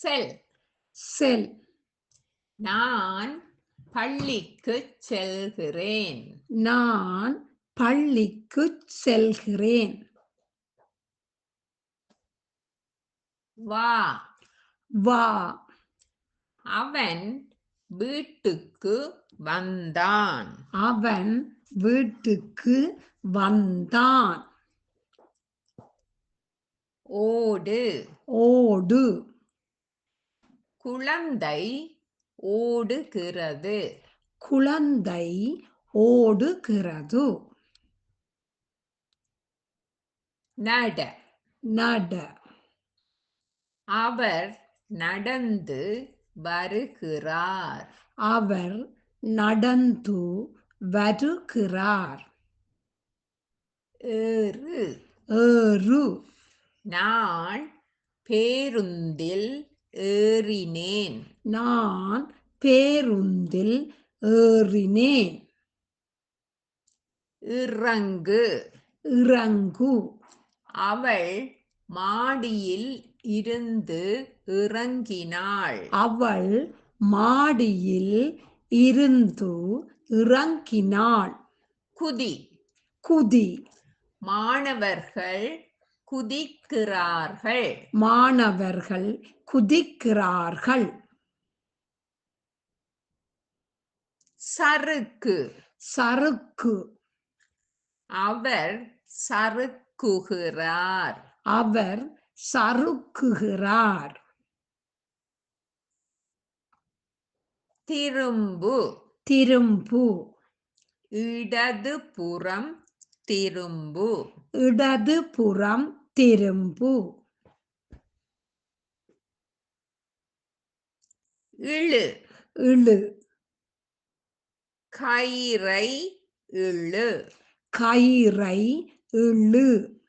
செல். செல். நான் பள்ளிக்கு செல்கிறேன். நான் பள்ளிக்கு செல்கிறேன். வா. வா. அவன் வீட்டுக்கு வந்தான். அவன் வீட்டுக்கு வந்தான். ஓடு. ஓடு. குழந்தை ஓடுகிறது. குழந்தை ஓடுகிறது. நட. நட. அவர் நடந்து வருகிறார். அவர் நடந்து வருகிறார். ஏறு. ஏறு. நான் பேருந்தில் ஏறினேன். நான் பேருந்தில் ஏறினேன். இறங்கு. இறங்கு. அவள் மாடியில் இருந்து இறங்கினாள். அவள் மாடியில் இருந்து இறங்கினாள். குதி. குதி. மாணவர்கள் குதிக்கிறார்கள். மாணவர்கள் குதிக்கிறார்கள். சறுக்கு. சறுக்கு. அவர் சறுக்குகிறார். அவர் சறுக்குகிறார். திரும்பு. திரும்பு. இடது புறம் திரும்பு. இடது புறம் திரும்பு. இழு. இழு. கயிறை இழு. கயிறை இழு.